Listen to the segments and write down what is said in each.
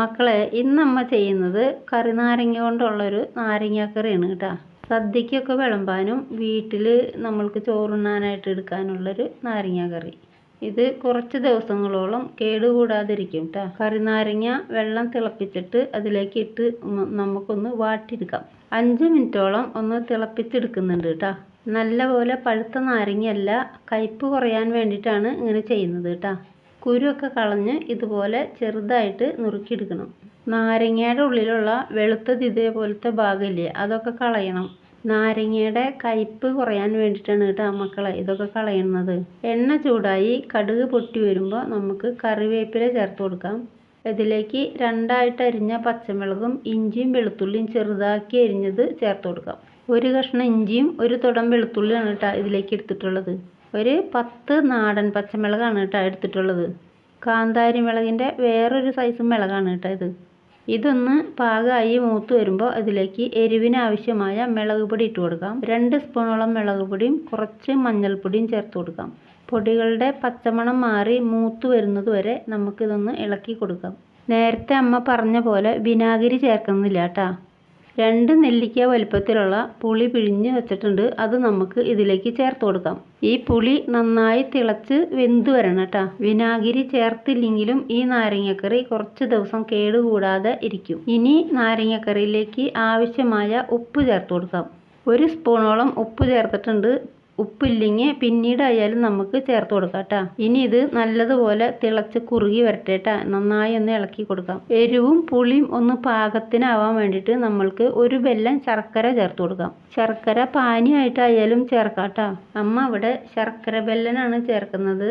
മക്കളെ ഇന്നമ്മ ചെയ്യുന്നത് കറിനാരങ്ങ കൊണ്ടുള്ളൊരു നാരങ്ങാക്കറിയാണ് കേട്ടോ. സദ്യക്കൊക്കെ വിളമ്പാനും വീട്ടിൽ നമ്മൾക്ക് ചോറുണ്ണാനായിട്ട് എടുക്കാനുള്ളൊരു നാരങ്ങാക്കറി ഇത് കുറച്ച് ദിവസങ്ങളോളം കേടുകൂടാതിരിക്കും കേട്ടോ. കറിനാരങ്ങ വെള്ളം തിളപ്പിച്ചിട്ട് അതിലേക്ക് ഇട്ട് നമുക്കൊന്ന് വാട്ടിയെടുക്കാം. അഞ്ച് മിനിറ്റോളം ഒന്ന് തിളപ്പിച്ചെടുക്കുന്നുണ്ട് കേട്ടോ. നല്ലപോലെ പഴുത്ത നാരങ്ങയല്ല കയ്പ്പ് കുറയാൻ വേണ്ടിയിട്ടാണ് ഇങ്ങനെ ചെയ്യുന്നത് കേട്ടോ. കുരുവൊക്കെ കളഞ്ഞ് ഇതുപോലെ ചെറുതായിട്ട് നുറുക്കിയെടുക്കണം. നാരങ്ങയുടെ ഉള്ളിലുള്ള വെളുത്തത് ഇതേപോലത്തെ ഭാഗമില്ലേ അതൊക്കെ കളയണം. നാരങ്ങയുടെ കയ്പ്പ് കുറയാൻ വേണ്ടിയിട്ടാണ് കേട്ടോ മക്കളെ ഇതൊക്കെ കളയുന്നത്. എണ്ണ ചൂടായി കടുക് പൊട്ടി വരുമ്പോൾ നമുക്ക് കറിവേപ്പില ചേർത്ത് കൊടുക്കാം. ഇതിലേക്ക് രണ്ടായിട്ട് അരിഞ്ഞ പച്ചമുളകും ഇഞ്ചിയും വെളുത്തുള്ളിയും ചെറുതാക്കി അരിഞ്ഞത് ചേർത്ത് കൊടുക്കാം. ഒരു കഷ്ണം ഇഞ്ചിയും ഒരു തുടം വെളുത്തുള്ളിയാണ് കേട്ടോ ഇതിലേക്ക് എടുത്തിട്ടുള്ളത്. ഒരു പത്ത് നാടൻ പച്ചമുളകാണ് കേട്ടോ എടുത്തിട്ടുള്ളത്. കാന്താരി മുളകിന്റെ വേറൊരു സൈസ് മുളകാണ് കേട്ടോ ഇത്. ഇതൊന്ന് പാകമായി മൂത്ത് വരുമ്പോൾ അതിലേക്ക് എരിവിനാവശ്യമായ മുളക് പൊടി ഇട്ട് കൊടുക്കാം. രണ്ട് സ്പൂണോളം മുളക് പൊടിയും കുറച്ച് മഞ്ഞൾപ്പൊടിയും ചേർത്ത് കൊടുക്കാം. പൊടികളുടെ പച്ചമണം മാറി മൂത്ത് വരുന്നത് വരെ നമുക്കിതൊന്ന് ഇളക്കി കൊടുക്കാം. നേരത്തെ അമ്മ പറഞ്ഞ പോലെ വിനാഗിരി ചേർക്കുന്നില്ല കേട്ടോ. രണ്ട് നെല്ലിക്ക വലുപ്പത്തിലുള്ള പുളി പിഴിഞ്ഞ് വെച്ചിട്ടുണ്ട്. അത് നമുക്ക് ഇതിലേക്ക് ചേർത്ത് കൊടുക്കാം. ഈ പുളി നന്നായി തിളച്ച് വെന്ത് വരണം കേട്ടോ. വിനാഗിരി ചേർത്തില്ലെങ്കിലും ഈ നാരങ്ങക്കറി കുറച്ച് ദിവസം കേടുകൂടാതെ ഇരിക്കും. ഇനി നാരങ്ങക്കറിയിലേക്ക് ആവശ്യമായ ഉപ്പ് ചേർത്ത് കൊടുക്കാം. ഒരു സ്പൂണോളം ഉപ്പ് ചേർത്തിട്ടുണ്ട്. ഉപ്പില്ലെങ്കിൽ പിന്നീടായാലും നമുക്ക് ചേർത്ത് കൊടുക്കാം കേട്ടോ. ഇനി ഇത് നല്ലതുപോലെ തിളച്ച് കുറുകി വരട്ടെ കേട്ടോ. നന്നായി ഒന്ന് ഇളക്കി കൊടുക്കാം. എരിവും പുളിയും ഒന്ന് പാകത്തിനാവാൻ വേണ്ടിയിട്ട് നമ്മൾക്ക് ഒരു വെല്ലം ശർക്കര ചേർത്ത് കൊടുക്കാം. ശർക്കര പാനിയായിട്ടായാലും ചേർക്കാം കേട്ടോ. അമ്മ ഇവിടെ ശർക്കര ബെല്ലനാണ് ചേർക്കുന്നത്.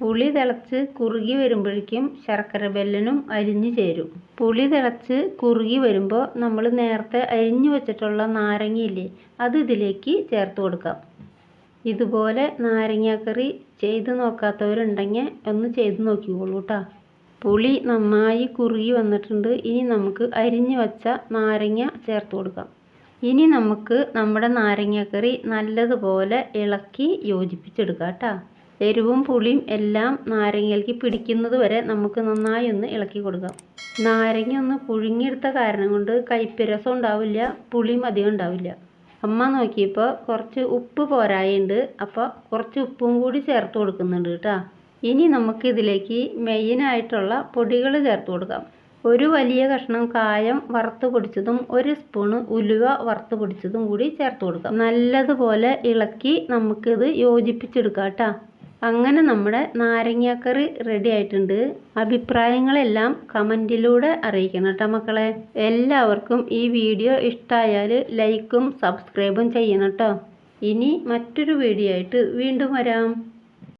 പുളി തിളച്ച് കുറുകി വരുമ്പോഴേക്കും ശർക്കര ബെല്ലനും അരിഞ്ഞു ചേരും. പുളി തിളച്ച് കുറുകി വരുമ്പോൾ നമ്മൾ നേരത്തെ അരിഞ്ഞു വെച്ചിട്ടുള്ള നാരങ്ങയില്ലേ അത് ഇതിലേക്ക് ചേർത്ത് കൊടുക്കാം. ഇതുപോലെ നാരങ്ങാക്കറി ചെയ്ത് നോക്കാത്തവരുണ്ടെങ്കിൽ ഒന്ന് ചെയ്ത് നോക്കിക്കോളൂ കേട്ടോ പുളി നന്നായി കുറുകി വന്നിട്ടുണ്ട്. ഇനി നമുക്ക് അരിഞ്ഞു വച്ച നാരങ്ങ ചേർത്ത് കൊടുക്കാം. ഇനി നമുക്ക് നമ്മുടെ നാരങ്ങാക്കറി നല്ലതുപോലെ ഇളക്കി യോജിപ്പിച്ചെടുക്കാം കേട്ടോ എരിവും പുളിയും എല്ലാം നാരങ്ങയിലേക്ക് പിടിക്കുന്നത് വരെ നമുക്ക് നന്നായി ഒന്ന് ഇളക്കി കൊടുക്കാം. നാരങ്ങ ഒന്ന് പുഴുങ്ങിയെടുത്ത കാരണം കൊണ്ട് കയ്പ്പ് രസം ഉണ്ടാവില്ല പുളിയും അധികം ഉണ്ടാവില്ല. അമ്മ നോക്കിയപ്പോൾ കുറച്ച് ഉപ്പ് പോരായുണ്ട്. അപ്പോൾ കുറച്ച് ഉപ്പും കൂടി ചേർത്ത് കൊടുക്കുന്നുണ്ട് കേട്ടോ. ഇനി നമുക്ക് ഇതിലേക്ക് മെയിനായിട്ടുള്ള പൊടികൾ ചേർത്ത് കൊടുക്കാം. ഒരു വലിയ കഷ്ണം കായം വറുത്ത് പൊടിച്ചതും ഒരു സ്പൂണ് ഉലുവ വറുത്ത് പൊടിച്ചതും കൂടി ചേർത്ത് കൊടുക്കാം. നല്ലതുപോലെ ഇളക്കി നമുക്കിത് യോജിപ്പിച്ചെടുക്കാം കേട്ടോ. അങ്ങനെ നമ്മുടെ നാരങ്ങാക്കറി റെഡി ആയിട്ടുണ്ട്. അഭിപ്രായങ്ങളെല്ലാം കമന്റിലൂടെ അറിയിക്കണം കേട്ടോ മക്കളെ. എല്ലാവർക്കും ഈ വീഡിയോ ഇഷ്ടമായാൽ ലൈക്കും സബ്സ്ക്രൈബും ചെയ്യണം കേട്ടോ. ഇനി മറ്റൊരു വീഡിയോ ആയിട്ട് വീണ്ടും വരാം.